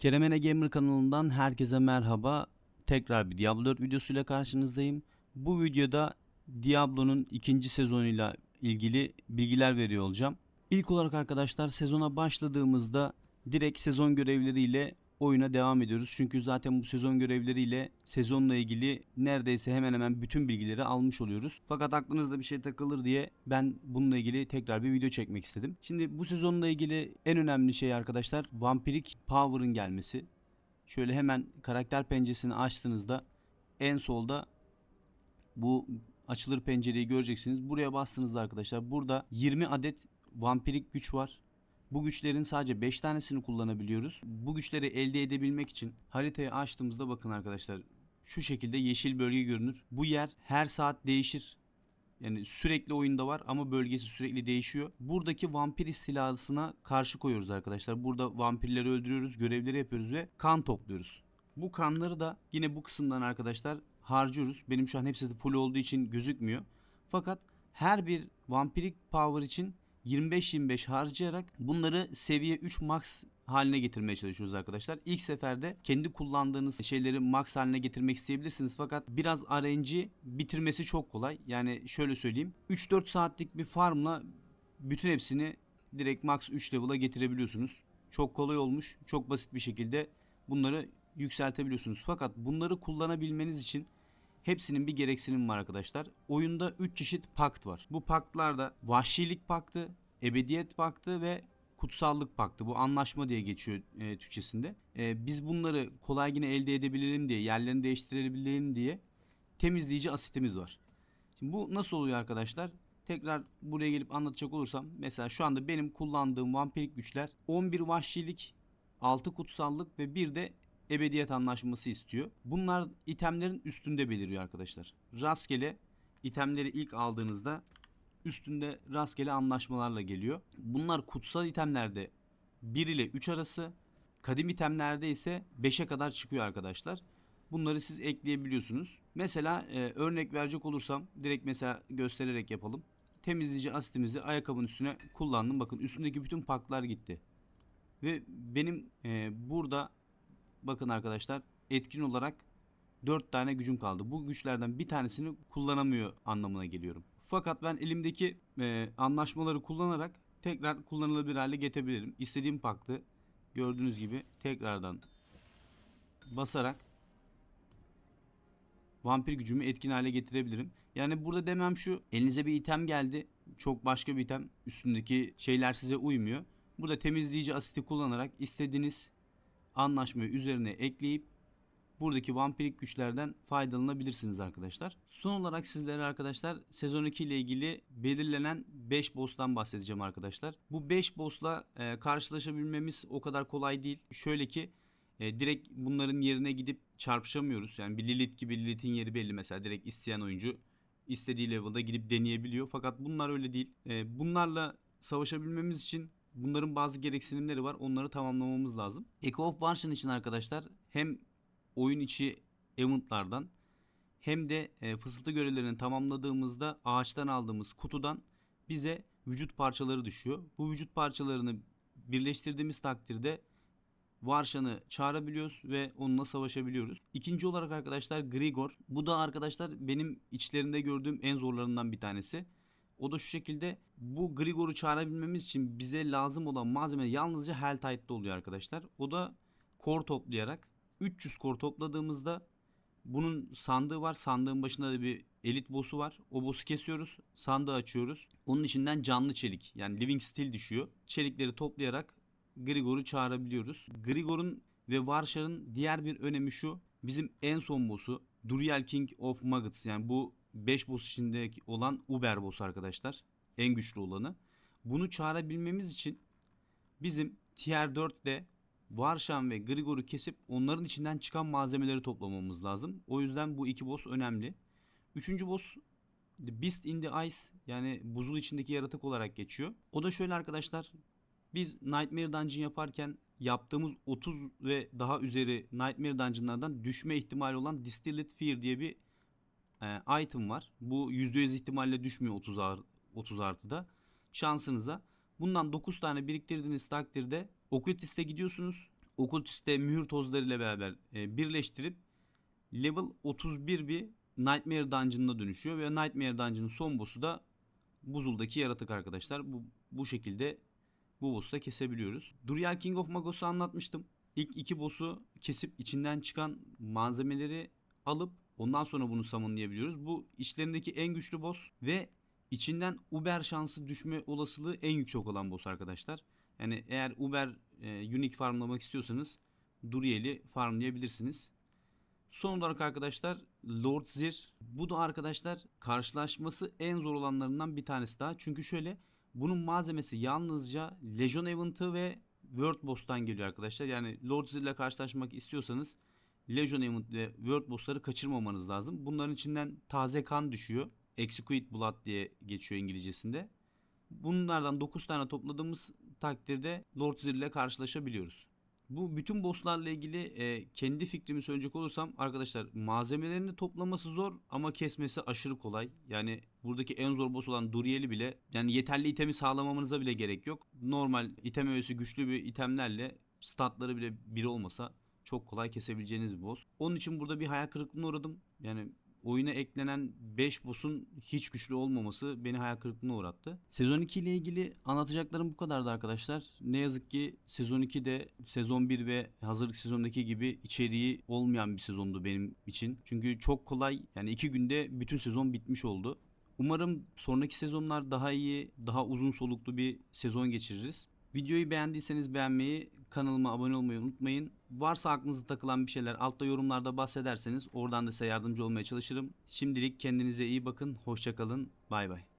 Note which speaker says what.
Speaker 1: Keremene Gamer kanalından herkese merhaba. Tekrar bir Diablo 4 videosuyla karşınızdayım. Bu videoda Diablo'nun ikinci sezonuyla ilgili bilgiler veriyor olacağım. İlk olarak arkadaşlar sezona başladığımızda direkt sezon görevleriyle oyuna devam ediyoruz. Çünkü zaten bu sezon görevleriyle sezonla ilgili neredeyse hemen hemen bütün bilgileri almış oluyoruz. Fakat aklınızda bir şey takılır diye ben bununla ilgili tekrar bir video çekmek istedim. Şimdi bu sezonla ilgili en önemli şey arkadaşlar vampirik power'ın gelmesi. Şöyle hemen karakter penceresini açtığınızda en solda bu açılır pencereyi göreceksiniz. Buraya bastığınızda arkadaşlar burada 20 adet vampirik güç var. Bu güçlerin sadece 5 tanesini kullanabiliyoruz. Bu güçleri elde edebilmek için haritayı açtığımızda bakın arkadaşlar şu şekilde yeşil bölge görünür. Bu yer her saat değişir. Yani sürekli oyunda var ama bölgesi sürekli değişiyor. Buradaki vampir istilasına karşı koyuyoruz arkadaşlar. Burada vampirleri öldürüyoruz, görevleri yapıyoruz ve kan topluyoruz. Bu kanları da yine bu kısımdan arkadaşlar harcıyoruz. Benim şu an hepsi de full olduğu için gözükmüyor. Fakat her bir vampirik power için 25-25 harcayarak bunları seviye 3 max haline getirmeye çalışıyoruz arkadaşlar. İlk seferde kendi kullandığınız şeyleri max haline getirmek isteyebilirsiniz fakat biraz RNG bitirmesi çok kolay. Yani şöyle söyleyeyim 3-4 saatlik bir farmla bütün hepsini direkt max 3 level'a getirebiliyorsunuz. Çok kolay olmuş. Çok basit bir şekilde bunları yükseltebiliyorsunuz. Fakat bunları kullanabilmeniz için Hepsinin bir gereksinim var arkadaşlar. Oyunda 3 çeşit pakt var. Bu paktlarda vahşilik paktı, ebediyet paktı ve kutsallık paktı. Bu anlaşma diye geçiyor e, Türkçesinde. E, biz bunları kolay yine elde edebilelim diye, yerlerini değiştirebilelim diye temizleyici asitimiz var. Şimdi bu nasıl oluyor arkadaşlar? Tekrar buraya gelip anlatacak olursam mesela şu anda benim kullandığım vampirik güçler 11 vahşilik, 6 kutsallık ve bir de ebediyet anlaşması istiyor. Bunlar itemlerin üstünde beliriyor arkadaşlar. Rastgele itemleri ilk aldığınızda üstünde rastgele anlaşmalarla geliyor. Bunlar kutsal itemlerde 1 ile 3 arası, kadim itemlerde ise 5'e kadar çıkıyor arkadaşlar. Bunları siz ekleyebiliyorsunuz. Mesela e, örnek verecek olursam direkt mesela göstererek yapalım. Temizleyici asitimizi ayakkabının üstüne kullandım. Bakın üstündeki bütün paklar gitti. Ve benim e, burada bakın arkadaşlar etkin olarak 4 tane gücüm kaldı. Bu güçlerden bir tanesini kullanamıyor anlamına geliyorum. Fakat ben elimdeki e, anlaşmaları kullanarak tekrar kullanılabilir hale getirebilirim. İstediğim paktı gördüğünüz gibi tekrardan basarak vampir gücümü etkin hale getirebilirim. Yani burada demem şu elinize bir item geldi çok başka bir item üstündeki şeyler size uymuyor. Burada temizleyici asiti kullanarak istediğiniz anlaşmayı üzerine ekleyip buradaki vampirik güçlerden faydalanabilirsiniz arkadaşlar. Son olarak sizlere arkadaşlar sezon 2 ile ilgili belirlenen 5 boss'tan bahsedeceğim arkadaşlar. Bu 5 boss'la e, karşılaşabilmemiz o kadar kolay değil. Şöyle ki e, direkt bunların yerine gidip çarpışamıyoruz. Yani bir Lilith gibi Lilith'in yeri belli mesela direkt isteyen oyuncu istediği level'da gidip deneyebiliyor. Fakat bunlar öyle değil. E, bunlarla savaşabilmemiz için bunların bazı gereksinimleri var. Onları tamamlamamız lazım. Echo of Warshan için arkadaşlar hem oyun içi eventlardan hem de e, fısıltı görevlerini tamamladığımızda ağaçtan aldığımız kutudan bize vücut parçaları düşüyor. Bu vücut parçalarını birleştirdiğimiz takdirde Varshan'ı çağırabiliyoruz ve onunla savaşabiliyoruz. İkinci olarak arkadaşlar Grigor. Bu da arkadaşlar benim içlerinde gördüğüm en zorlarından bir tanesi. O da şu şekilde bu Grigor'u çağırabilmemiz için bize lazım olan malzeme yalnızca Helltide'da oluyor arkadaşlar. O da kor toplayarak 300 kor topladığımızda bunun sandığı var. Sandığın başında da bir elit boss'u var. O boss'u kesiyoruz. Sandığı açıyoruz. Onun içinden canlı çelik yani living steel düşüyor. Çelikleri toplayarak Grigor'u çağırabiliyoruz. Grigor'un ve Varshar'ın diğer bir önemi şu. Bizim en son boss'u Duriel King of Maggots yani bu 5 boss içindeki olan Uber boss arkadaşlar. En güçlü olanı. Bunu çağırabilmemiz için bizim tier 4'te Varshan ve Grigor'u kesip onların içinden çıkan malzemeleri toplamamız lazım. O yüzden bu iki boss önemli. Üçüncü boss The Beast in the Ice yani buzul içindeki yaratık olarak geçiyor. O da şöyle arkadaşlar. Biz Nightmare Dungeon yaparken yaptığımız 30 ve daha üzeri Nightmare Dungeon'lardan düşme ihtimali olan Distilled Fear diye bir e, item var. Bu %100 ihtimalle düşmüyor 30 ar 30 artıda. Şansınıza. Bundan 9 tane biriktirdiğiniz takdirde Okültist'e gidiyorsunuz. okultiste mühür tozlarıyla beraber e, birleştirip level 31 bir Nightmare Dungeon'ına dönüşüyor ve Nightmare Dungeon'ın son boss'u da buzuldaki yaratık arkadaşlar. Bu, bu şekilde bu boss'u da kesebiliyoruz. Duriel King of Magos'u anlatmıştım. İlk iki boss'u kesip içinden çıkan malzemeleri alıp ondan sonra bunu summonlayabiliyoruz. Bu içlerindeki en güçlü boss ve içinden Uber şansı düşme olasılığı en yüksek olan boss arkadaşlar. Yani eğer Uber e, Unique farmlamak istiyorsanız Duriel'i farmlayabilirsiniz. Son olarak arkadaşlar Lord Zir. Bu da arkadaşlar karşılaşması en zor olanlarından bir tanesi daha. Çünkü şöyle bunun malzemesi yalnızca Legion Event'ı ve World Boss'tan geliyor arkadaşlar. Yani Lord Zir ile karşılaşmak istiyorsanız Legion Event ve World Boss'ları kaçırmamanız lazım. Bunların içinden taze kan düşüyor. Execute Blood diye geçiyor İngilizcesinde. Bunlardan 9 tane topladığımız takdirde Lord Zir ile karşılaşabiliyoruz. Bu bütün bosslarla ilgili e, kendi fikrimi söyleyecek olursam arkadaşlar malzemelerini toplaması zor ama kesmesi aşırı kolay. Yani buradaki en zor boss olan Duriel'i bile yani yeterli itemi sağlamamanıza bile gerek yok. Normal item öğesi güçlü bir itemlerle statları bile biri olmasa çok kolay kesebileceğiniz bir boss. Onun için burada bir hayal kırıklığına uğradım. Yani oyuna eklenen 5 boss'un hiç güçlü olmaması beni hayal kırıklığına uğrattı. Sezon 2 ile ilgili anlatacaklarım bu kadardı arkadaşlar. Ne yazık ki sezon 2 de sezon 1 ve hazırlık sezondaki gibi içeriği olmayan bir sezondu benim için. Çünkü çok kolay yani 2 günde bütün sezon bitmiş oldu. Umarım sonraki sezonlar daha iyi, daha uzun soluklu bir sezon geçiririz. Videoyu beğendiyseniz beğenmeyi, kanalıma abone olmayı unutmayın. Varsa aklınıza takılan bir şeyler altta yorumlarda bahsederseniz oradan da size yardımcı olmaya çalışırım. Şimdilik kendinize iyi bakın, hoşçakalın, bay bay.